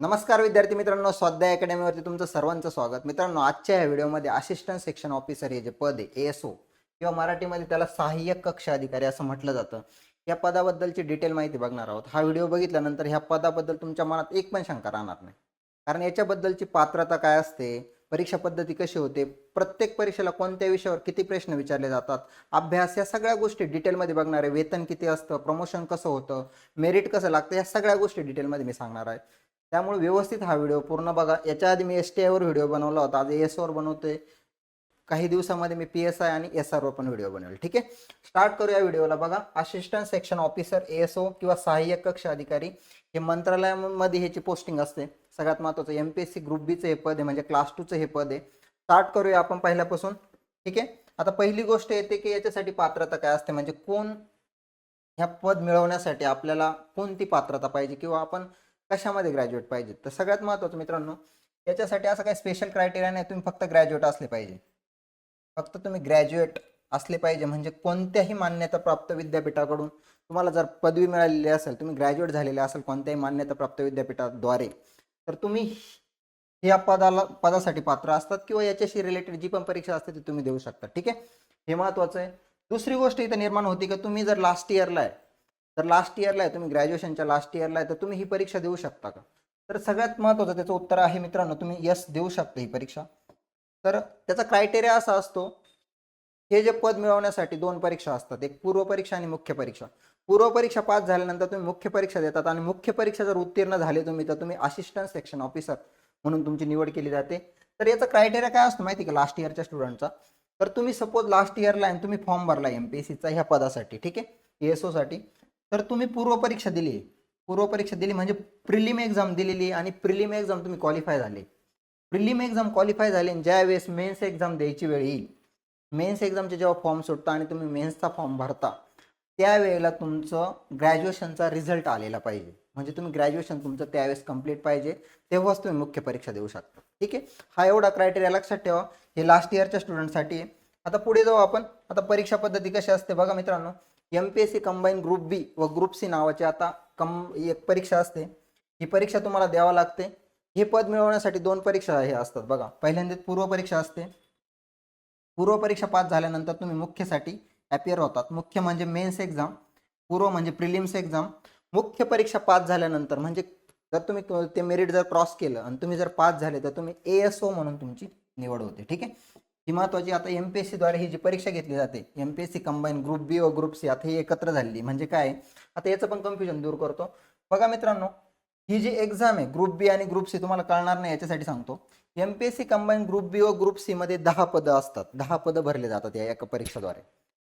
नमस्कार विद्यार्थी मित्रांनो स्वाध्याय अकॅडमीवरती तुमचं सर्वांचं स्वागत. मित्रांनो आजच्या या व्हिडिओमध्ये असिस्टंट सेक्शन ऑफिसर हे जे पद आहे एएसओ किंवा मराठीमध्ये त्याला सहाय्यक कक्ष अधिकारी असं म्हटलं जातं. या पदाबद्दलची डिटेल माहिती बघणार आहोत. हा व्हिडिओ बघितल्यानंतर ह्या पदाबद्दल तुमच्या मनात एक पण शंका राहणार नाही. कारण याच्याबद्दलची पात्रता काय असते परीक्षा पद्धती कशी होते प्रत्येक परीक्षेला कोणत्या विषयावर किती प्रश्न विचारले जातात अभ्यास या सगळ्या गोष्टी डिटेलमध्ये बघणार आहे वेतन किती असतं प्रमोशन कसं होतं मेरिट कसं लागतं या सगळ्या गोष्टी डिटेलमध्ये मी सांगणार आहे. त्यामुळे व्यवस्थित हा व्हिडिओ. पूर्ण बघा. याच्या आधी मी एस टी आयवर व्हिडिओ बनवला होता. आज एस ओवर बनवतोय. काही दिवसामध्ये मी पी एस आय आणि एस आर ओ पण व्हिडिओ बनवेल. ठीक आहे? स्टार्ट करूया व्हिडिओला. बघा. Assistant section officer S O किंवा सहाय्यक कक्ष अधिकारी हे मंत्रालयामध्ये ह्याची पोस्टिंग असते. सगळ्यात महत्त्वाचं M P S C group बीचं हे पद आहे. म्हणजे क्लास टूचं हे पद आहे. स्टार्ट करूया आपण पहिल्यापासून. ठीक आहे? आता पहिली गोष्ट येते की याच्यासाठी पात्रता काय असते? म्हणजे कोण ह्या पद मिळवण्यासाठी आपल्याला कोणती पात्रता पाहिजे? किंवा आपण कशामध्ये ग्रॅज्युएट पाहिजे तर सगळ्यात महत्त्वाचं मित्रांनो याच्यासाठी असं काही स्पेशल क्रायटेरिया नाही तुम्ही फक्त ग्रॅज्युएट असले पाहिजे. फक्त तुम्ही ग्रॅज्युएट असले पाहिजे म्हणजे कोणत्याही मान्यता प्राप्त विद्यापीठाकडून तुम्हाला जर पदवी मिळालेली असेल तुम्ही ग्रॅज्युएट झालेले असेल कोणत्याही मान्यता प्राप्त विद्यापीठाद्वारे तर तुम्ही या पदाला पदासाठी पात्र असतात किंवा याच्याशी रिलेटेड जी पण परीक्षा असते ती तुम्ही देऊ शकता. ठीक आहे? हे महत्त्वाचं आहे. दुसरी गोष्ट इथं निर्माण होती की तुम्ही जर लास्ट इयरला आहे तर लास्ट इयरला आहे तुम्ही ग्रॅज्युएशनच्या लास्ट इयरला आहे तर तुम्ही ही परीक्षा देऊ शकता का? तर सगळ्यात महत्त्वाचं त्याचं उत्तर आहे मित्रांनो तुम्ही यस देऊ शकता ही परीक्षा. तर त्याचा क्रायटेरिया असा असतो हे जे पद मिळवण्यासाठी दोन परीक्षा असतात एक पूर्व परीक्षा आणि मुख्य परीक्षा. पूर्व परीक्षा पास झाल्यानंतर तुम्ही मुख्य परीक्षा देतात आणि मुख्य परीक्षा जर उत्तीर्ण झाले तुम्ही तर तुम्ही असिस्टंट सेक्शन ऑफिसर म्हणून तुमची निवड केली जाते. तर याचा क्रायटेरिया काय असतो माहिती का लास्ट इयरच्या स्टुडंटचा तर तुम्ही सपोज लास्ट इयरला आहे आणि तुम्ही फॉर्म भरला एम पी एस सीचा ह्या पदासाठी ठीक आहे? एससाठी. तर तुम्ही पूर्व परीक्षा दिली. पूर्व परीक्षा दिली म्हणजे प्रिलिम एक्झाम दिलेली आणि प्रिलिम एक्झाम तुम्ही क्वालिफाय झाले. प्रिलिम एक्झाम क्वालिफाय झाले आणि ज्या वेळेस मेन्स एक्झाम द्यायची वेळ येईल मेन्स एक्झामचे जेव्हा फॉर्म सुटता आणि तुम्ही मेन्सचा फॉर्म भरता त्यावेळेला तुमचं ग्रॅज्युएशनचा रिझल्ट आलेला पाहिजे. म्हणजे तुम्ही ग्रॅज्युएशन तुमचं त्यावेळेस कंप्लीट पाहिजे तेव्हाच तुम्ही मुख्य परीक्षा देऊ शकता. ठीक आहे? हा एवढा क्रायटेरिया लक्षात ठेवा. हे लास्ट इयरच्या स्टुडंटसाठी आहे आता पुढे जाऊ आपण. आता परीक्षा पद्धती कशी असते बघा मित्रांनो. M P S C combine group B व ग्रुप सी नावाची आता कम एक परीक्षा असते. ही परीक्षा तुम्हाला द्यावा लागते. हे पद मिळवण्यासाठी दोन परीक्षा हे असतात बघा. पहिल्यांदा पूर्व परीक्षा असते. पूर्व परीक्षा पास झाल्यानंतर तुम्ही मुख्यसाठी अपियर होतात. मुख्य म्हणजे मेन्स एक्झाम पूर्व म्हणजे प्रिलिम्स एक्झाम मुख्य परीक्षा पास झाल्यानंतर म्हणजे जर तुम्ही ते मेरिट जर क्रॉस केलं आणि तुम्ही जर पास झाले तर तुम्ही ए एस ओ म्हणून तुमची निवड होते. ठीक आहे? ही महत्वाची आता एम पी एस सीद्वारे ही जी परीक्षा घेतली जाते M P S C combine group B व ग्रुप सी आता ही एकत्र झालेली म्हणजे काय? आता याचं पण कन्फ्युजन दूर करतो. बघा मित्रांनो ही जी एक्झाम आहे ग्रुप बी आणि ग्रुप सी तुम्हाला कळणार नाही याच्यासाठी सांगतो. M P S C combine group B व ग्रुप सी मध्ये दहा पदं असतात. दहा पदं भरले जातात या एका परीक्षेद्वारे.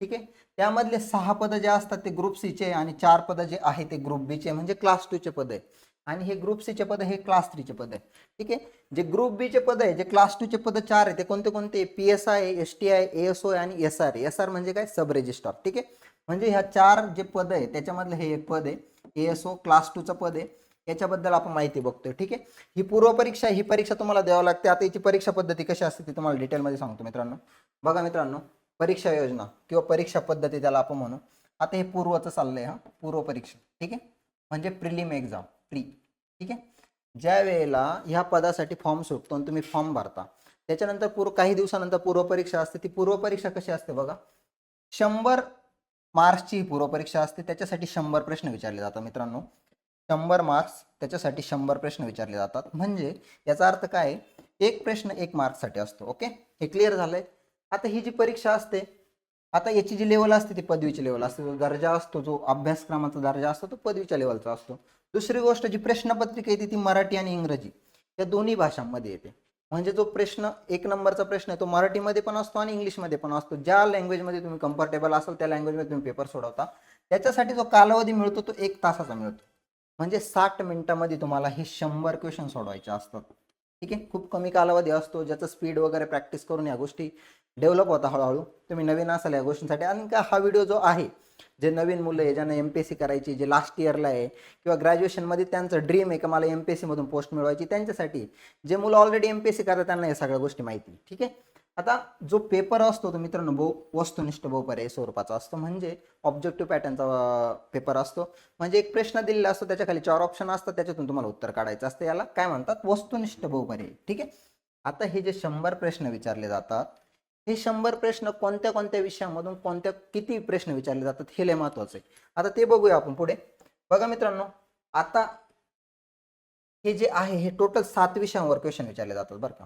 ठीक आहे? त्यामधले सहा पदं जे असतात ते ग्रुप सीचे आणि चार पदं जे आहे ते ग्रुप बीचे म्हणजे क्लास टूचे पद आहे. आणि हे ग्रुप सीचे पद हे क्लास थ्रीचे पद आहे. ठीक आहे? जे ग्रुप बीचे पद आहे जे क्लास टूचे पद चार आहे ते कोणते कोणते? P S I S T I S O आणि एस आर एस आर म्हणजे काय? सब रजिस्ट्रार ठीक आहे? म्हणजे ह्या चार जे पद आहे त्याच्यामधलं हे एक पद आहे. एस ओ क्लास टूचं पद आहे. याच्याबद्दल आपण माहिती बघतोय. ठीक आहे? ही पूर्व परीक्षा ही परीक्षा तुम्हाला द्यावं लागते. आता याची परीक्षा पद्धती कशी असते ती तुम्हाला डिटेलमध्ये सांगतो मित्रांनो. बघा मित्रांनो परीक्षा योजना किंवा परीक्षा पद्धती त्याला आपण म्हणू. आता हे पूर्वचं चाललंय हा. पूर्व परीक्षा. ठीक आहे? म्हणजे प्रिलिम एक्झाम. प्री ठीक आहे? ज्या वेळेला ह्या पदासाठी फॉर्म सुटतो आणि तुम्ही फॉर्म भरता त्याच्यानंतर पूर्व काही दिवसानंतर पूर्वपरीक्षा असते. ती पूर्वपरीक्षा कशी असते बघा? शंभर मार्क्सची ही पूर्वपरीक्षा असते त्याच्यासाठी शंभर प्रश्न विचारले जातात मित्रांनो. शंभर मार्क्स त्याच्यासाठी शंभर प्रश्न विचारले जातात. म्हणजे याचा अर्थ काय? एक प्रश्न एक मार्क्ससाठी असतो ओके? हे क्लिअर झालंय? आता ही जी परीक्षा असते आता याची जी लेवल असते ती पदवीची लेवल असते. जो दर्जा असतो जो अभ्यासक्रमाचा दर्जा असतो तो पदवीच्या लेवलचा असतो. दुसरी गोष्ट जी प्रश्नपत्रिका येते ती मराठी आणि इंग्रजी. या दोन्ही भाषांमध्ये येते. म्हणजे जो प्रश्न एक नंबरचा प्रश्न आहे तो मराठीमध्ये पण असतो आणि इंग्लिशमध्ये पण असतो. ज्या लँग्वेजमध्ये तुम्ही कम्फर्टेबल असाल त्या लँग्वेजमध्ये तुम्ही पेपर सोडवता. त्याच्यासाठी जो कालावधी मिळतो तो एक तासाचा मिळतो. म्हणजे साठ मिनिटामध्ये तुम्हाला हे शंभर क्वेश्चन सोडवायचे असतात. ठीक आहे? खूप कमी कालावधी असतो ज्याचं स्पीड वगैरे प्रॅक्टिस करून या गोष्टी डेव्हलप होता हळूहळू. तुम्ही नवीन असाल या गोष्टींसाठी. आणि का हा व्हिडिओ जो आहे जे नवीन मुलं आहे ज्यांना एम पी एस सी करायची जे लास्ट इयरला आहे किंवा ग्रॅज्युएशनमध्ये त्यांचं ड्रीम आहे का मला एम पी एस सीमधून पोस्ट मिळवायची त्यांच्यासाठी जे मुलं already M P S C करतात त्यांना या सगळ्या गोष्टी माहिती ठीक आहे? आता जो पेपर असतो तो मित्रांनो बहु वस्तुनिष्ठ बहुपर्याय स्वरूपाचा असतो. म्हणजे ऑब्जेक्टिव्ह पॅटर्नचा पेपर असतो. म्हणजे एक प्रश्न दिलेला असतो त्याच्याखाली चार ऑप्शन असतात त्याच्यातून तुम्हाला उत्तर काढायचं असतं. याला काय म्हणतात? वस्तुनिष्ठ बहुपर्याय. ठीक आहे? आता हे जे शंभर प्रश्न विचारले जातात हे शंभर प्रश्न कोणत्या कोणत्या विषयामधून कोणत्या किती प्रश्न विचारले जातात हे लय महत्वाचं आहे. आता ते बघूया आपण पुढे. बघा मित्रांनो आता हे जे आहे हे टोटल सात विषयांवर क्वेश्चन विचारले जातात बरं का?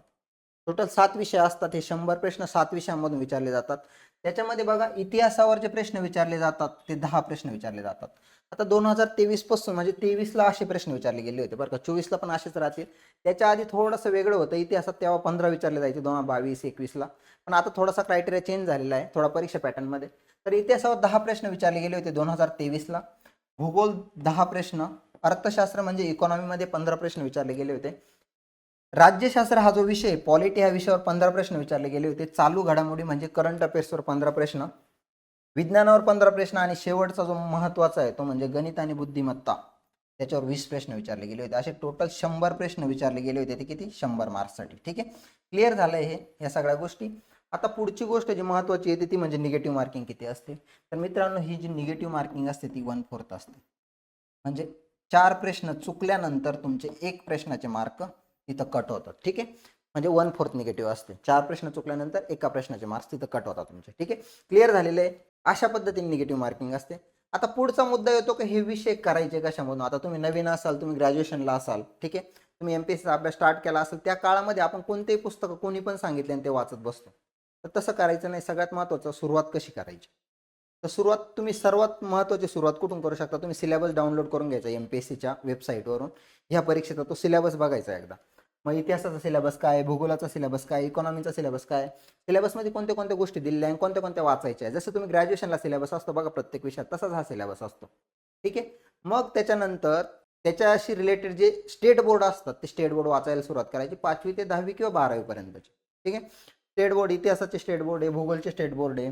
टोटल सात विषय असतात. हे शंभर प्रश्न सात विषयांमधून विचारले जातात. त्याच्यामध्ये बघा इतिहासावर जे प्रश्न विचारले जातात. ते दहा प्रश्न विचारले जातात. आता दोन हजार तेवीसपासून म्हणजे तेवीसला असे प्रश्न विचारले गेले होते. बरं का? चोवीसला पण असेच राहतील. त्याच्या आधी थोडंसं वेगळं होतं. इतिहासात तेव्हा पंधरा विचारले जायचे. दोन हजार बावीस एकवीसला. पण आता थोडासा क्रायटेरिया चेंज झालेला आहे. थोडा परीक्षा पॅटर्नमध्ये तर इतिहासावर दहा प्रश्न विचारले गेले होते दोन हजार तेवीसला. भूगोल दहा प्रश्न. अर्थशास्त्र म्हणजे इकॉनॉमीमध्ये पंधरा प्रश्न विचारले गेले होते. राज्यशास्त्र हा जो विषय पॉलिटी ह्या विषयावर पंधरा प्रश्न विचारले गेले होते. चालू घडामोडी म्हणजे करंट अफेअर्सवर पंधरा प्रश्न विज्ञानावर पंधरा प्रश्न आणि शेवटचा जो महत्त्वाचा आहे तो म्हणजे गणित आणि बुद्धिमत्ता त्याच्यावर वीस प्रश्न विचारले गेले होते. असे टोटल शंभर प्रश्न विचारले गेले होते. ते किती? शंभर मार्क्ससाठी. ठीक आहे? क्लिअर झालं हे या सगळ्या गोष्टी. आता पुढची गोष्ट जी महत्वाची येते ती म्हणजे निगेटिव्ह मार्किंग किती असते? तर मित्रांनो ही जी निगेटिव्ह मार्किंग असते ती वन फोर्थ असते. म्हणजे चार प्रश्न चुकल्यानंतर तुमचे एक प्रश्नाचे मार्क तिथं कट होतात ठीक आहे? म्हणजे वन फोर्थ निगेटिव्ह असते. चार प्रश्न चुकल्यानंतर एका प्रश्नाचे मार्क्स तिथं कट होतात तुमचे. ठीक आहे? क्लिअर झालेले आहे? अशा पद्धतीने निगेटिव्ह मार्किंग असते. आता पुढचा मुद्दा येतो की हे विषय करायचे कशामधून? आता तुम्ही नवीन असाल तुम्ही ग्रॅज्युएशनला असाल ठीक आहे? तुम्ही एम पी एसचा अभ्यास स्टार्ट केला असेल त्या काळामध्ये आपण कोणतेही पुस्तकं कोणी पण सांगितले आणि ते वाचत बसतो. तर तसं करायचं नाही. सगळ्यात महत्त्वाचं सुरुवात कशी करायची? तर सुरुवात तुम्ही सर्वात महत्त्वाची सुरुवात कुठून करू शकता? तुम्ही सिलेबस डाउनलोड करून घ्यायचा एम पी एस सीच्या वेबसाईटवरून ह्या परीक्षेचा तो सिलेबस बघायचा एकदा. मग इतिहासाचा सिलेबस काय? भूगोलाचा सिलेबस काय? इकॉनॉमीचा सिलेबस काय? सिलेबसमध्ये कोणत्या कोणत्या गोष्टी दिलेल्या आणि कोणत्या कोणत्या वाचायच्या आहे जसं तुम्ही ग्रॅज्युएशनला सिलेबस असतो बघा प्रत्येक विषयात तसाच हा सिलेबस असतो. ठीक आहे? मग त्याच्यानंतर त्याच्याशी रिलेटेड जे स्टेट बोर्ड असतात ते स्टेट बोर्ड वाचायला सुरुवात करायची पाचवी ते दहावी किंवा बारावीपर्यंतचे ठीक आहे? स्टेट बोर्ड इतिहासाचे स्टेट बोर्ड आहे भूगोलचे स्टेट बोर्ड आहे.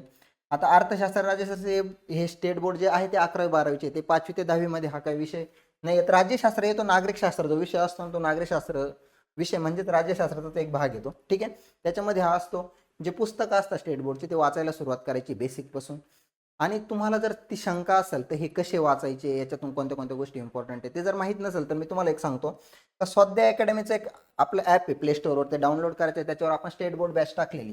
आता अर्थशास्त्र राज्यशास्त्र हे- हे स्टेट बोर्ड जे आहे ते अकरावी बारावीचे ते पाचवी ते दहावीमध्ये हा काही विषय नाही येत राज्यशास्त्र हे तो नागरिकशास्त्र जो विषय असतो ना, तो नागरिकशास्त्र विषय म्हणजेच राज्यशास्त्राचा एक भाग येतो. ठीक आहे? त्याच्यामध्ये हा असतो जे पुस्तकं असतात स्टेट बोर्डचे ते वाचायला सुरुवात करायची बेसिकपासून आणि तुम्हाला जर ती शंका असेल तर हे कसे वाचायचे याच्यातून कोणत्या कोणत्या गोष्टी इम्पॉर्टंट आहे ते जर माहीत नसेल तर मी तुम्हाला एक सांगतो. तर स्वाध्याय अकॅडमीचं एक आपलं ॲप आहे प्ले स्टोअरवर ते डाउनलोड करायचं आहे त्याच्यावर आपण स्टेट बोर्ड बॅच टाकलेली.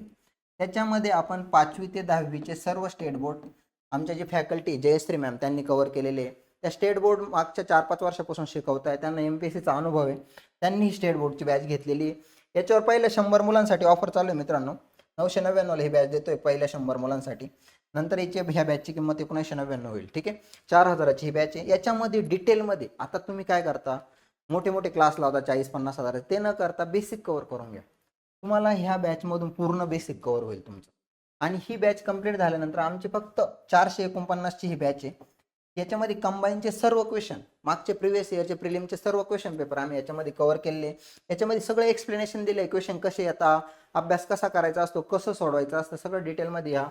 त्याच्यामध्ये आपण पाचवी ते दहावीचे सर्व स्टेट बोर्ड आमच्या जे फॅकल्टी जयश्री मॅम त्यांनी कव्हर केलेले. आहे त्या स्टेट बोर्ड मागच्या चार पाच वर्षापासून शिकवत आहे त्यांना एम पी एस सीचा अनुभव आहे. त्यांनी ही स्टेट बोर्डची बॅच घेतलेली आहे. याच्यावर पहिल्या शंभर मुलांसाठी ऑफर चालू आहे मित्रांनो. नऊशे नव्याण्णवला ही बॅच देतोय पहिल्या शंभर मुलांसाठी. नंतर याची ह्या बॅचची किंमत एकोणीसशे नव्याण्णव होईल ठीक आहे? चार हजाराची ही बॅच आहे. याच्यामध्ये डिटेलमध्ये आता तुम्ही काय करता? मोठे मोठे क्लास लावता चाळीस पन्नास हजार ते न करता बेसिक कव्हर करून घ्या. तुम्हाला ह्या बॅचमधून पूर्ण बेसिक कव्हर होईल तुमचं. आणि ही बॅच कंप्लीट झाल्यानंतर आमची फक्त चारशे एकोणपन्नासची ही बॅच आहे. याच्यामध्ये कंबाईनचे सर्व क्वेश्चन मागचे प्रिव्हियस इयरचे प्रिलिमचे सर्व क्वेश्चन पेपर आम्ही याच्यामध्ये कव्हर केलेले. याच्यामध्ये सगळं एक्सप्लेनेशन दिले क्वेश्चन कसे येतात अभ्यास कसा करायचा असतो कसं सोडवायचं असतं सगळं डिटेलमध्ये या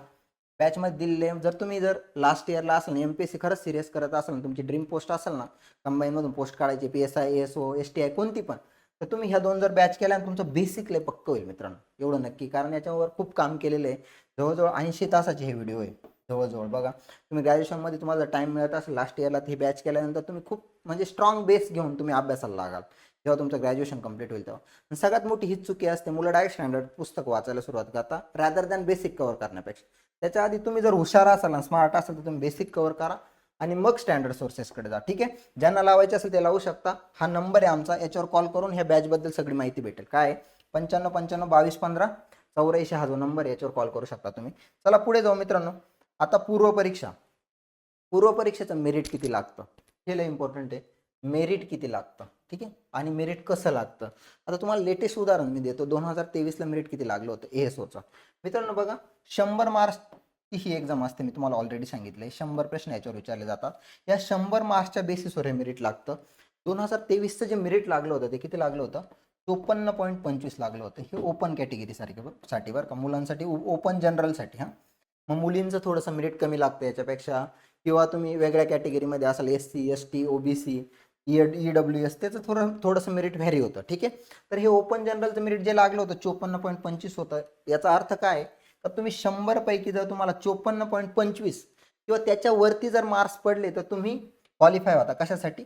बॅचमध्ये दिलेले. जर तुम्ही जर लास्ट इयरला असाल ना एम पी एस सी खरंच सिरियस करत असाल ना तुमची ड्रीम पोस्ट असेल ना कंबाईनमधून पोस्ट काढायची P S I S O S T I कोणती पण तर तुम्ही ह्या दोन जर बॅच केल्या तुमचं बेसिक लय पक्क होईल मित्रांनो. एवढं नक्की कारण याच्यावर खूप काम केलेलं आहे. जवळजवळ ऐंशी तासाचे हे व्हिडिओ आहे. जवळजवळ. बघा तुम्ही ग्रॅज्युएशनमध्ये तुम्हाला टाईम मिळत असेल लास्ट इयरला ही बॅच केल्यानंतर तुम्ही खूप म्हणजे स्ट्रॉंग बेस घेऊन तुम्ही अभ्यासाला लागाल जेव्हा तुमचं ग्रॅज्युएशन कंप्लीट होईल तेव्हा. सगळ्यात मोठी हीच चुकी असते मुलं डायरेक्ट स्टँडर्ड पुस्तक वाचायला सुरुवात करता रॅदर दॅन बेसिक कव्हर करण्यापेक्षा. त्याच्या आधी तुम्ही जर हुशार असाल ना स्मार्ट असाल तर तुम्ही बेसिक कव्हर करा आणि मग स्टँडर्ड सोर्सेसकडे जा ठीक आहे? ज्यांना लावायचे असेल ते लावू शकता. हा नंबर आहे आमचा याच्यावर कॉल करून ह्या बॅचबद्दल सगळी माहिती भेटेल. काय? पंच्याण्णव पंच्याण्णव बावीस पंधरा चौऱ्याऐंशी हा जो नंबर याच्यावर कॉल करू शकता तुम्ही. चला पुढे जाऊ मित्रांनो. आता पूर्व परीक्षा. पूर्व परीक्षेचं मेरिट किती लागतं? हे लय इम्पॉर्टंट आहे. मेरिट किती लागतं? ठीक आहे? आणि मेरिट कसं लागतं? आता तुम्हाला लेटेस्ट उदाहरण मी देतो. दोन हजार तेवीसला मेरिट किती लागलं होतं? ए एस ओचं मित्रांनो बघा शंभर मार्क्स ही एक्झाम असते मी तुम्हाला ऑलरेडी सांगितलं आहे शंभर प्रश्न याच्यावर विचारले जातात. या शंभर मार्क्सच्या बेसिसवर हे मेरिट लागतं. दोन हजार तेवीसचं जे मेरिट लागलं होतं ते किती लागलं होतं? चोपन्न पॉईंट पंचवीस लागलं होतं. हे ओपन कॅटेगरीसाठी साठी बरं का. मुलांसाठी ओपन जनरलसाठी हां. मग मुलींचं थोडंसं मेरिट कमी लागतं याच्यापेक्षा. किंवा तुम्ही वेगळ्या कॅटेगरीमध्ये असाल S C S T O B C E W S त्याचं थोडं थोडंसं मेरिट व्हॅरी होतं ठीक आहे? तर हे ओपन जनरलचं मेरिट जे लागलं होतं चोपन्न पॉईंट पंचवीस होतं. याचा अर्थ काय तर तुम्ही शंभरपैकी जर तुम्हाला चोपन्न पॉईंट पंचवीस किंवा त्याच्यावरती जर मार्क्स पडले तर तुम्ही क्वालिफाय होता कशासाठी?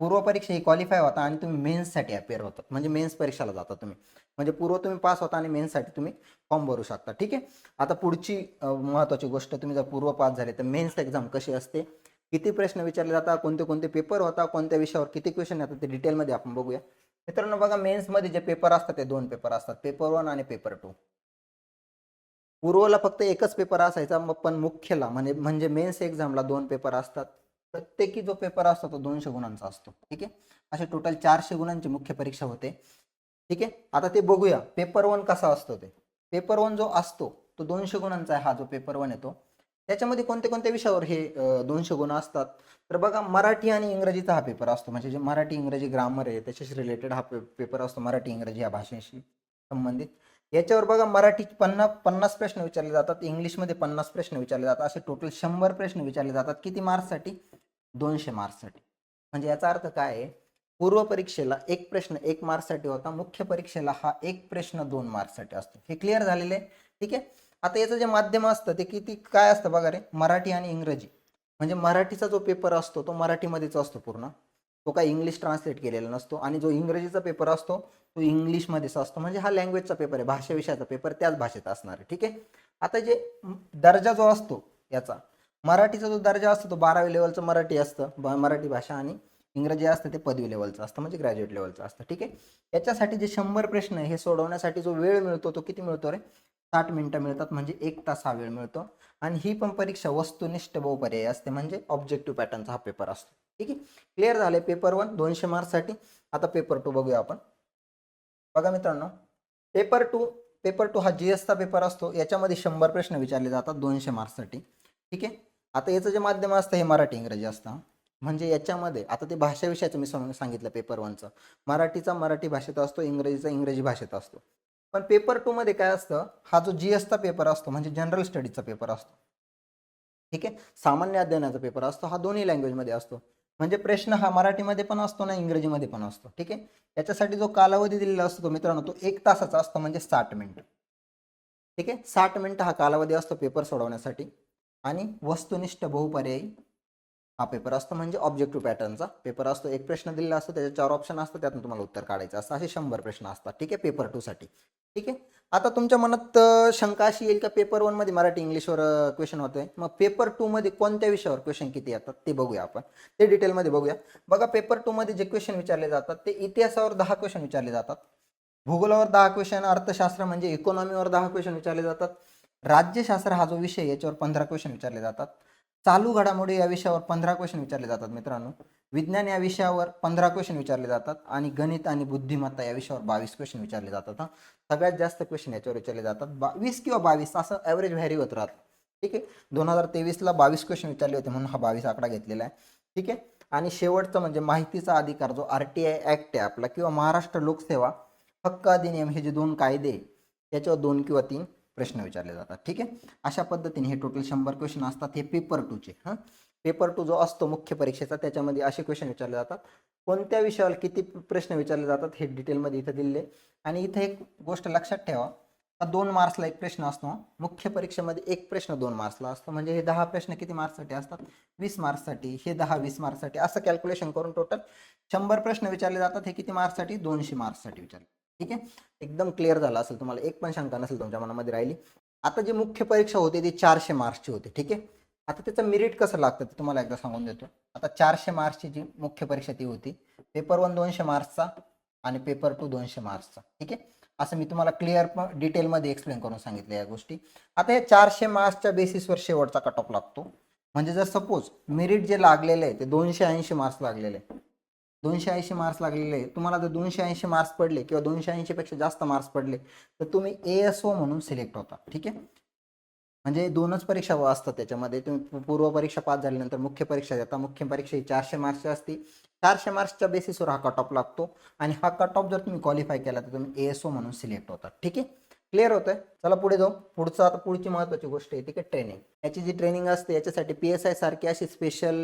पूर्वपरीक्षा ही क्वालिफाय होता आणि तुम्ही मेन्ससाठी अपेअर होतात म्हणजे मेन्स परीक्षेला जाता तुम्ही. म्हणजे पूर्व तुम्ही पास होता आणि मेन्ससाठी तुम्ही फॉर्म भरू शकता. ठीक आहे? आता पुढची महत्त्वाची गोष्ट तुम्ही जर पूर्व पास झाले तर मेन्स एक्झाम कशी असते? किती प्रश्न विचारले जातात? कोणते कोणते पेपर होता? कोणत्या विषयावर किती क्वेश्चन येतात? ते डिटेलमध्ये आपण बघूया. मित्रांनो बघा मेन्समध्ये जे पेपर असतात ते दोन पेपर असतात. पेपर वन आणि पेपर टू पूर्वला फक्त एकच पेपर असायचा मग पण मुख्यला म्हणजे म्हणजे मेन्स एक्झामला दोन पेपर असतात. प्रत्येकी जो पेपर असतो तो दोनशे गुणांचा असतो. ठीक आहे? असे टोटल चारशे गुणांची मुख्य परीक्षा होते. ठीक आहे? आता ते बघूया. पेपर वन कसा असतो ते? पेपर वन जो असतो तो दोनशे गुणांचा आहे हा जो पेपर वन येतो त्याच्यामध्ये कोणते कोणत्या विषयावर हे दोनशे गुण असतात? तर बघा मराठी आणि इंग्रजीचा हा पेपर असतो. म्हणजे जे मराठी इंग्रजी ग्रामर आहे त्याच्याशी रिलेटेड हा पेपर असतो मराठी इंग्रजी या भाषेशी संबंधित. याच्यावर बघा मराठी पन्ना पन्नास प्रश्न विचारले जातात. इंग्लिशमध्ये पन्नास प्रश्न विचारले जातात. असे टोटल शंभर प्रश्न विचारले जातात. किती मार्क्ससाठी दोनशे मार्क्ससाठी. म्हणजे याचा अर्थ काय आहे? पूर्व परीक्षेला एक प्रश्न एक मार्क्ससाठी होता. मुख्य परीक्षेला हा एक प्रश्न दोन मार्क्ससाठी असतो. हे क्लिअर झालेले आहे? ठीक आहे? आता याचं जे माध्यम असतं ते किती काय असतं बघा रे? मराठी आणि इंग्रजी. म्हणजे मराठीचा जो पेपर असतो तो मराठीमध्येच असतो पूर्ण. तो काय इंग्लिश ट्रान्सलेट केलेला नसतो आणि जो इंग्रजीचा पेपर असतो तो इंग्लिशमध्येच असतो. म्हणजे हा लँग्वेजचा पेपर आहे. भाषा विषयाचा पेपर त्याच भाषेत असणार आहे. ठीक आहे? आता जे दर्जा जो असतो याचा मराठीचा जो दर्जा असतो तो बारावी लेवलचं मराठी असतं. ब- मराठी भाषा आणि इंग्रजी असतं ते पदवी लेवलचं असतं म्हणजे ग्रॅज्युएट लेवलचं असतं. ठीक आहे? याच्यासाठी जे शंभर प्रश्न आहे हे सोडवण्यासाठी जो वेळ मिळतो तो किती मिळतो रे? साठ मिनटं मिळतात म्हणजे एक तास हा वेळ मिळतो. आणि ही पण परीक्षा वस्तुनिष्ठ बहुपर्यायी असते म्हणजे ऑब्जेक्टिव्ह पॅटर्नचा हा पेपर असतो. ठीक आहे? क्लिअर झाले पेपर वन दोनशे मार्क्ससाठी आता पेपर टू बघूया आपण. बघा मित्रांनो पेपर टू पेपर टू हा जी एसचा पेपर असतो. याच्यामध्ये शंभर प्रश्न विचारले जातात दोनशे मार्क्ससाठी ठीक आहे? आता याचं जे माध्यम असतं हे मराठी इंग्रजी असतं म्हणजे याच्यामध्ये आता ते भाषा विषयाचं मी समजून सांगितलं पेपर वनचं मराठीचा मराठी भाषेत असतो इंग्रजीचा इंग्रजी भाषेत असतो. पण पेपर टूमध्ये काय असतं हा जो जी एसचा पेपर असतो म्हणजे जनरल स्टडीजचा पेपर असतो. ठीक आहे? सामान्य अध्ययनाचा पेपर असतो हा दोन्ही लँग्वेजमध्ये असतो. म्हणजे प्रश्न हा मराठीमध्ये पण असतो ना इंग्रजीमध्ये पण असतो. ठीक आहे? याच्यासाठी जो कालावधी दिलेला असतो मित्रांनो तो एक तासाचा असतो म्हणजे साठ मिनिट. ठीक आहे? साठ मिनिट हा कालावधी असतो पेपर सोडवण्यासाठी. आणि वस्तुनिष्ठ बहुपर्यायी हा पेपर असतो. म्हणजे ऑब्जेक्टिव्ह पॅटर्नचा पेपर असतो. एक प्रश्न दिलेला असतो त्याचे चार ऑप्शन असतात त्यातून तुम्हाला उत्तर काढायचं असतं. असे शंभर प्रश्न असतात. ठीक आहे? पेपर टूसाठी ठीक आहे? आता तुमच्या मनात शंका अशी येईल का? पेपर वनमध्ये मराठी इंग्लिशवर क्वेश्चन होतोय. मग पेपर टूमध्ये कोणत्या विषयावर क्वेश्चन किती येतात? ते बघूया आपण. ते डिटेलमध्ये बघूया. बघा पेपर टूमध्ये जे क्वेश्चन विचारले जातात ते इतिहासावर दहा क्वेश्चन विचारले जातात. भूगोलावर दहा क्वेश्चन अर्थशास्त्र म्हणजे इकॉनॉमीवर दहा क्वेश्चन विचारले जातात. राज्यशास्त्र हा जो विषय याच्यावर पंधरा क्वेश्चन विचारले जातात. चालू घडामोडी या विषयावर पंधरा क्वेश्चन विचारले जातात मित्रांनो. विज्ञान या विषयावर पंधरा क्वेश्चन विचारले जातात आणि गणित आणि बुद्धिमत्ता या विषयावर बावीस क्वेश्चन विचारले जातात हा. सगळ्यात जास्त क्वेश्चन याच्यावर विचारले जातात. बावीस किंवा बावीस असं ॲव्हरेज व्हॅरी होत राहतं. ठीक आहे? दोन हजार तेवीसला बावीस क्वेश्चन विचारले होते म्हणून हा बावीस आकडा घेतलेला आहे. ठीक आहे? आणि शेवटचं म्हणजे माहितीचा अधिकार जो आर टी आय ॲक्ट आहे आपला किंवा महाराष्ट्र लोकसेवा हक्क अधिनियम हे जे दोन कायदे याच्यावर दोन किंवा तीन प्रश्न विचारले जातात. ठीक आहे? अशा पद्धतीने हे टोटल शंभर क्वेश्चन असतात हे पेपर टूचे हां? पेपर टू जो असतो मुख्य परीक्षेचा त्याच्यामध्ये असे क्वेश्चन विचारले जातात. कोणत्या विषयावर किती प्रश्न विचारले जातात हे डिटेलमध्ये इथं दिले आणि इथं एक गोष्ट लक्षात ठेवा. हा दोन मार्क्सला एक प्रश्न असतो. मुख्य परीक्षेमध्ये एक प्रश्न दोन मार्क्सला असतो. म्हणजे हे दहा प्रश्न किती मार्क्ससाठी असतात? वीस मार्क्ससाठी हे दहा वीस मार्क्ससाठी असं कॅल्क्युलेशन करून टोटल शंभर प्रश्न विचारले जातात. हे किती मार्क्ससाठी दोनशे मार्क्ससाठी विचारले ठीक आहे? एकदम क्लिअर झालं असेल तुम्हाला. एक पण शंका नसेल तुमच्या मनामध्ये राहिली. आता जी मुख्य परीक्षा होती ती चारशे मार्क्सची होती ठीक आहे? आता त्याचं मेरिट कसं लागतं ते तुम्हाला एकदा सांगून देतो. आता चारशे मार्क्सची जी मुख्य परीक्षा ती होती पेपर वन दोनशे मार्क्सचा आणि पेपर टू दोनशे मार्क्सचा ठीक आहे? असं मी तुम्हाला क्लिअर डिटेलमध्ये एक्सप्लेन करून सांगितलं या गोष्टी. आता हे चारशे मार्क्सच्या बेसिसवर शेवटचा कट ऑफ लागतो. म्हणजे जर सपोज मेरिट जे लागलेलं आहे ते दोनशे ऐंशी मार्क्स लागलेले आहे. दोनशे ऐंशी मार्क्स लागलेले आहे तुम्हाला जर दोनशे ऐंशी मार्क्स पडले किंवा दोनशे ऐंशीपेक्षा जास्त मार्क्स पडले तर तुम्ही ए एस ओ म्हणून सिलेक्ट होता. ठीक आहे? म्हणजे दोनच परीक्षा असतात त्याच्यामध्ये. तुम्ही पूर्व परीक्षा पास झाल्यानंतर मुख्य परीक्षा देता. मुख्य परीक्षा ही चारशे मार्क्सची असते चारशे मार्क्सच्या बेसिसवर हा कट ऑफ लागतो. आणि हा कट ऑफ जर तुम्ही क्वालिफाय केला तर तुम्ही ए एस ओ म्हणून सिलेक्ट होता. ठीक आहे? क्लिअर होतंय? चला पुढे जाऊ. पुढचं आता पुढची महत्वाची गोष्ट आहे ती काय ट्रेनिंग याची जी ट्रेनिंग असते याच्यासाठी पी एस आय सारखी अशी स्पेशल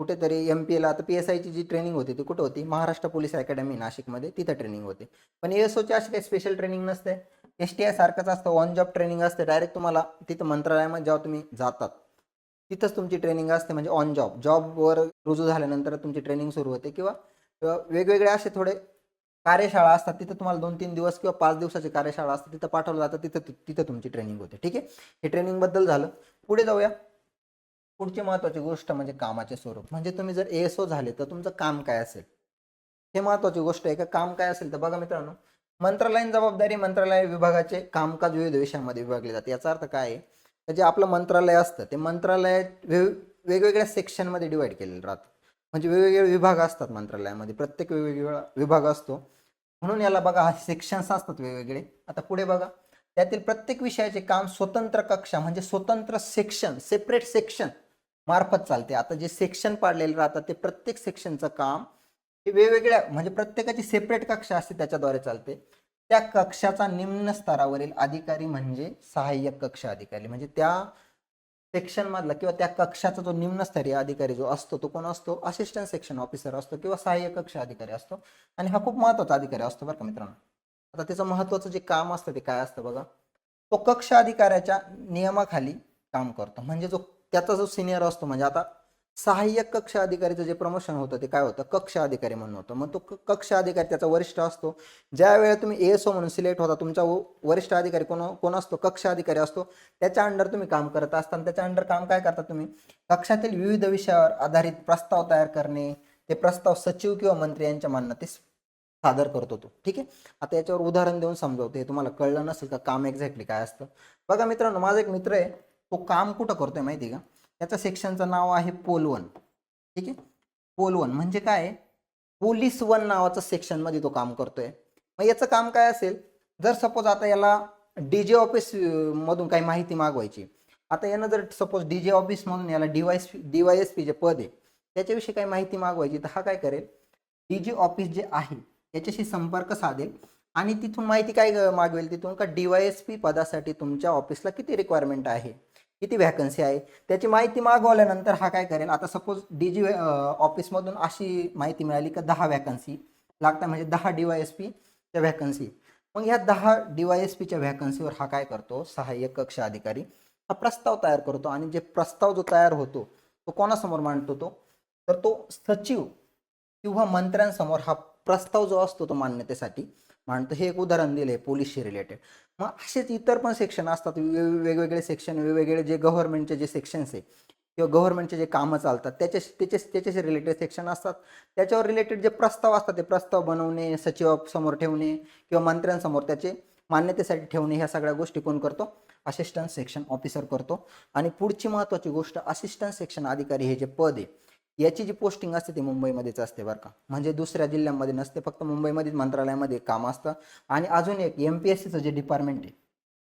कुठेतरी एम पी एला आता पी एस आयची जी ट्रेनिंग होती ती कुठं होती? महाराष्ट्र पोलीस अकॅडमी नाशिकमध्ये तिथं ट्रेनिंग होते. पण एस ओची अशी काही स्पेशल ट्रेनिंग नसते. एस टी आय सारखंच असतं ऑन जॉब ट्रेनिंग असते. डायरेक्ट तुम्हाला तिथं मंत्रालयामध्ये जेव्हा तुम्ही जातात तिथंच तुमची ट्रेनिंग असते. म्हणजे ऑन जॉब जॉबवर रुजू झाल्यानंतर तुमची ट्रेनिंग सुरू होते. किंवा वेगवेगळे असे थोडे कार्यशाळा असतात तिथं तुम्हाला दोन तीन दिवस किंवा पाच दिवसाची कार्यशाळा असतात तिथं पाठवलं जातं तिथं तिथं तुमची ट्रेनिंग होते ठीक आहे? हे ट्रेनिंगबद्दल झालं. पुढे जाऊया. पुढची महत्त्वाची गोष्ट म्हणजे कामाचे स्वरूप. म्हणजे तुम्ही जर एस ओ झाले तर तुमचं काम काय असेल? हे महत्त्वाची गोष्ट आहे. का काम काय असेल तर बघा मित्रांनो मंत्रालयीन जबाबदारी मंत्रालय विभागाचे कामकाज विविध विषयांमध्ये विभागले जाते. याचा अर्थ काय आहे? तर जे आपलं मंत्रालय असतं ते मंत्रालयात वे वेगवेगळ्या सेक्शनमध्ये डिवाईड केलेलं राहतं. म्हणजे वेगवेगळे विभाग असतात मंत्रालयामध्ये. प्रत्येक वेगवेगळा विभाग असतो. म्हणून याला बघा हा सेक्शन्स असतात वेगवेगळे. आता पुढे बघा. त्यातील प्रत्येक विषयाचे काम स्वतंत्र कक्षा म्हणजे स्वतंत्र सेक्शन सेपरेट सेक्शन मार्फत चालते. आता जे सेक्शन पाडलेले राहतात ते प्रत्येक सेक्शनचं काम हे वेगवेगळ्या म्हणजे प्रत्येकाची सेपरेट कक्षा असते त्याच्याद्वारे चालते. त्या कक्षाचा निम्न स्तरावरील अधिकारी म्हणजे सहाय्यक कक्ष अधिकारी. म्हणजे त्या सेक्शन मधला किंवा त्या कक्षाचा जो निम्नस्तरीय अधिकारी जो असतो तो कोण असतो? असिस्टंट सेक्शन ऑफिसर असतो किंवा सहाय्यक कक्ष अधिकारी असतो. आणि हा खूप महत्त्वाचा अधिकारी असतो बरं का मित्रांनो. आता त्याचं महत्वाचं जे काम असतं ते काय असतं बघा. तो कक्ष अधिकाऱ्याच्या नियमाखाली काम करतो. म्हणजे जो त्याचा जो सिनियर असतो म्हणजे आता सहाय्यक कक्ष अधिकारीचं जे प्रमोशन होतं ते काय होतं? कक्ष अधिकारी म्हणून होतं. मग तो कक्ष अधिकारी त्याचा वरिष्ठ असतो. ज्या वेळेला तुम्ही एएसओ म्हणून सिलेक्ट होता तुमचा व- वरिष्ठ अधिकारी कोण कोण असतो? कक्ष अधिकारी असतो. त्याच्या अंडर तुम्ही काम करत असताना त्याच्या अंडर काम काय करता तुम्ही? कक्षातील विविध विषयावर आधारित प्रस्ताव तयार करणे ते प्रस्ताव सचिव किंवा मंत्री यांच्या मान्यतेस सादर करतो तो ठीक आहे? आता याच्यावर उदाहरण देऊन समजवते. तुम्हाला कळलं नसेल का? काम एक्झॅक्टली काय असतं? बघा मित्रांनो माझा एक मित्र आहे. तो काम कुठं करतोय माहिती आहे का? त्याचं सेक्शनचं नाव आहे पोल वन. ठीक आहे? पोल वन म्हणजे काय? पोलीस वन नावाचं सेक्शनमध्ये तो काम करतोय. मग याचं काम काय असेल? जर सपोज आता याला डी जे ऑफिस मधून काही माहिती मागवायची आता यानं जर सपोज डीजे ऑफिस म्हणून याला डीवायस एस पी जे पद आहे त्याच्याविषयी काही माहिती मागवायची तर हा काय करेल? डी जे ऑफिस जे आहे याच्याशी संपर्क साधेल आणि तिथून माहिती काय ग- मागवेल? तिथून का डीवायएस पी पदासाठी तुमच्या ऑफिसला किती रिक्वायरमेंट आहे? किती व्हॅकन्सी आहे? त्याची माहिती मागवल्यानंतर हा काय करेल? आता सपोज डी जी ऑफिसमधून अशी माहिती मिळाली का दहा व्हॅकन्सी लागतात म्हणजे दहा डी वाय एस पीच्या व्हॅकन्सी मग ह्या दहा डी वाय एस पीच्या व्हॅकन्सीवर हा काय करतो? सहाय्यक कक्ष अधिकारी हा प्रस्ताव तयार करतो आणि जे प्रस्ताव जो तयार होतो तो कोणासमोर मांडतो तो? तर तो सचिव किंवा मंत्र्यांसमोर हा प्रस्ताव जो असतो तो मान्यतेसाठी मांडतो हे एक उदाहरण दिले पोलीसशी रिलेटेड मग असेच इतर पण सेक्शन असतात वेग- वेगवेगळे सेक्शन वेगवेगळे जे गव्हर्नमेंटचे जे सेक्शन्स आहे किंवा गव्हर्नमेंटचे जे कामं चालतात त्याच्या त्याचे त्याच्याशी रिलेटेड सेक्शन असतात. त्याच्यावर रिलेटेड जे प्रस्ताव असतात ते प्रस्ताव बनवणे सचिवासमोर ठेवणे किंवा मंत्र्यांसमोर त्याचे मान्यतेसाठी ठेवणे ह्या सगळ्या गोष्टी कोण करतो? असिस्टंट सेक्शन ऑफिसर करतो. आणि पुढची महत्त्वाची गोष्ट असिस्टंट सेक्शन अधिकारी हे जे पद आहे याची जी पोस्टिंग असते ती मुंबईमध्येच असते बरं का. म्हणजे दुसऱ्या जिल्ह्यांमध्ये नसते फक्त मुंबईमध्येच मंत्रालयामध्ये काम असतं. आणि अजून एक एम पी एस सीचं जे डिपार्टमेंट आहे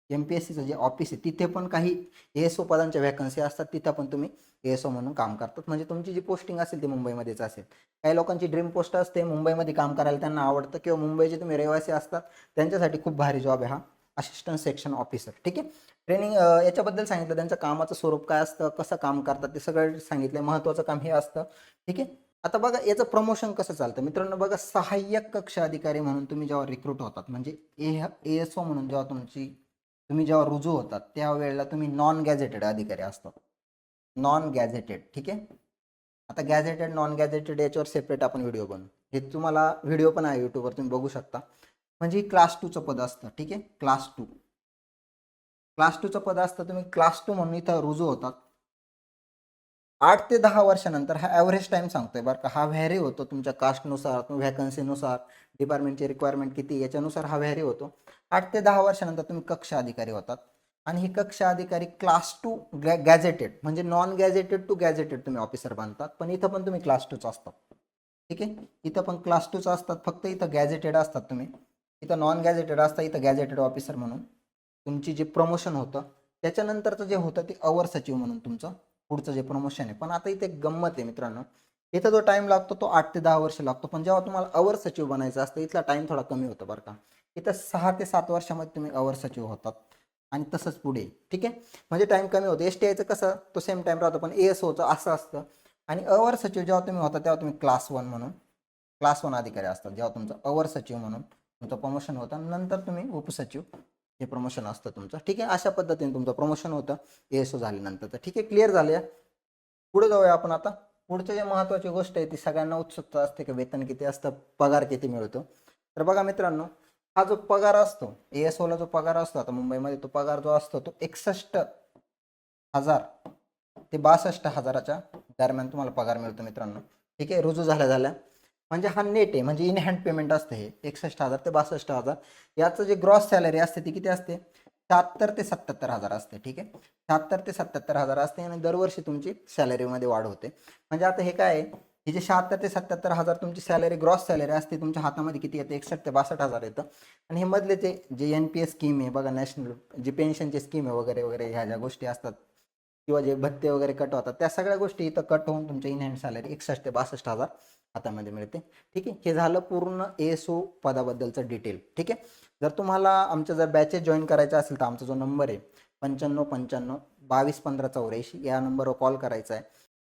एम पी एस सीचं जे ऑफिस आहे तिथे पण काही एस ओ पदांच्या व्हॅकन्सी असतात. तिथं पण तुम्ही एस ओ म्हणून काम करतात. म्हणजे तुमची जी पोस्टिंग असेल ती मुंबईमध्येच असेल. काही लोकांची ड्रीम पोस्ट असते मुंबईमध्ये काम करायला त्यांना आवडतं किंवा मुंबईचे तुम्ही रहिवासी असतात त्यांच्यासाठी खूप भारी जॉब आहे हा. असिस्टंट सेक्शन ऑफिसर ठीक आहे? ट्रेनिंग याच्याबद्दल सांगितलं. त्यांचं कामाचं स्वरूप काय असतं? कसं काम करतात? ते सगळं सांगितलं महत्त्वाचं काम हे असतं. ठीक आहे? आता बघा याचं प्रमोशन कसं चालतं? मित्रांनो बघा सहाय्यक कक्ष अधिकारी म्हणून तुम्ही जेव्हा रिक्रूट होतात म्हणजे ए एस ओ म्हणून जेव्हा तुमची तुम्ही जेव्हा रुजू होतात त्यावेळेला तुम्ही नॉन गॅझेटेड अधिकारी असतात. नॉन गॅझेटेड ठीक आहे? आता गॅझेटेड नॉन गॅझेटेड याच्यावर सेपरेट आपण व्हिडिओ बनवू. हे तुम्हाला व्हिडिओ पण आहे यूट्यूबवर तुम्ही बघू शकता. म्हणजे क्लास टूचं पद असतं ठीक आहे? क्लास टू क्लास टूचं पद असतं तुम्ही क्लास टू म्हणून इथं रुजू होतात. आठ ते दहा वर्षानंतर हा ॲव्हरेज टाईम सांगतोय बरं का. हा व्हॅरी होतो तुमच्या कास्टनुसार व्हॅकन्सीनुसार डिपार्टमेंटची रिक्वायरमेंट किती याच्यानुसार हा व्हॅरी होतो. आठ ते दहा वर्षानंतर तुम्ही कक्ष अधिकारी होतात. आणि ही कक्ष अधिकारी क्लास टू गॅ गॅझेटेड म्हणजे नॉन गॅझेटेड टू गॅझेटेड तुम्ही ऑफिसर बनतात. पण इथं पण तुम्ही क्लास टूच असतात. ठीक आहे? इथं पण क्लास टूच असतात फक्त इथं गॅझेटेड असतात तुम्ही. इथं नॉन गॅजेटेड असता इथं गॅजेटेड ऑफिसर म्हणून. तुमची जे प्रमोशन होतं त्याच्यानंतरचं जे होतं ते अवर सचिव म्हणून तुमचं पुढचं जे प्रमोशन आहे. पण आता इथे एक गंमत आहे मित्रांनो. इथं जो टाईम लागतो तो आठ ते दहा वर्ष लागतो. पण जेव्हा तुम्हाला अवर सचिव बनायचं असतं इथला टाईम थोडा कमी होतो बरं का. इथं सहा ते सात वर्षामध्ये तुम्ही अवर सचिव होतात. आणि तसंच पुढे. ठीक आहे? म्हणजे टाईम कमी होतो. एस टी आयचं कसं तो सेम टाईम राहतो पण ए एस ओचं असं असतं. आणि अवर सचिव जेव्हा तुम्ही होता तेव्हा तुम्ही क्लास वन म्हणून क्लास वन अधिकारी असतात. जेव्हा तुमचं अवर सचिव म्हणून तुमचं प्रमोशन होतं. नंतर तुम्ही उपसचिव हे प्रमोशन असतं तुमचं. ठीक आहे? अशा पद्धतीने तुमचं प्रमोशन होतं. ए एस ओ झाल्यानंतर तर ठीक आहे? क्लिअर झाले पुढे जाऊया आपण आता. पुढच्या जे महत्त्वाची गोष्ट आहे ती सगळ्यांना उत्सुकता असते की वेतन किती असतं पगार किती मिळतो. तर बघा मित्रांनो हा जो पगार असतो ए एस ओला जो पगार असतो आता मुंबईमध्ये तो पगार जो असतो तो एकसष्ट हजार ते बासष्ट हजाराच्या दरम्यान तुम्हाला पगार मिळतो मित्रांनो. ठीक आहे? रुजू झाल्या झाल्या म्हणजे हा नेट आहे म्हणजे इन हँड पेमेंट असतं हे. एकसष्ट हजार ते बासष्ट हजार. याचं जे ग्रॉस सॅलरी असते ती किती असते? शहात्तर ते सत्याहत्तर हजार असते ठीक आहे? शहात्तर ते सत्याहत्तर हजार असते आणि दरवर्षी तुमची सॅलरीमध्ये वाढ होते. म्हणजे आता हे काय आहे? ही जे शहात्तर ते सत्याहत्तर हजार तुमची सॅलरी ग्रॉस सॅलरी असते तुमच्या हातामध्ये किती येते? एकसष्ट ते बासष्ट हजार येतं. आणि हे मधले ते जे एन पी एस स्कीम आहे बघा नॅशनल जी पेन्शनची स्कीम आहे वगैरे वगैरे ह्या ज्या गोष्टी असतात किंवा जे भत्ते वगैरे कट होतात त्या सगळ्या गोष्टी इथं कट होऊन तुमच्या इन हँड सॅलरी एकसष्ट ते बासष्ट हजार हातामध्ये मिळते. ठीक आहे? हे झालं पूर्ण एस ओ पदाबद्दलचं डिटेल ठीक आहे? जर तुम्हाला आमच्या जर बॅचेस जॉईन करायचा असेल तर आमचा जो नंबर आहे पंच्याण्णव पंच्याण्णव बावीस पंधरा चौऱ्याऐंशी या नंबरवर कॉल करायचा आहे.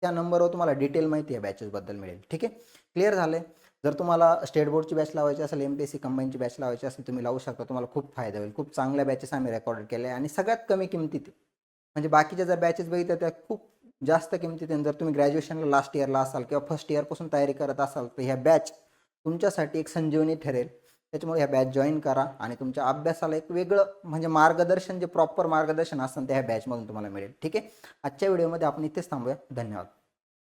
त्या नंबरवर तुम्हाला डिटेल माहिती आहे बॅचेसबद्दल मिळेल. ठीक आहे? क्लिअर झालं जर तुम्हाला स्टेट बोर्डची बॅच लावायची असेल एम पी एस सी कंबाईनची बॅच लावायची असेल तुम्ही लावू शकता. तुम्हाला खूप फायदा होईल. खूप चांगल्या बॅचेस आम्ही रेकॉर्ड केल्या आहे. आणि सगळ्यात कमी किमतीत म्हणजे बाकीच्या जर बॅचेस बघितल्या त्या खूप जास्त किमतीत जर तुम्ही ग्रॅज्युएशनला लास्ट इयरला असाल किंवा फर्स्ट इयरपासून तयारी करत असाल तर ह्या बॅच तुमच्यासाठी एक संजीवनी ठरेल. त्याच्यामुळे ह्या बॅच जॉईन करा आणि तुमच्या अभ्यासाला एक वेगळं म्हणजे मार्गदर्शन जे प्रॉपर मार्गदर्शन असतं ते ह्या बॅचमधून तुम्हाला मिळेल. ठीक आहे? आजच्या व्हिडिओमध्ये आपण इथेच थांबूया. धन्यवाद.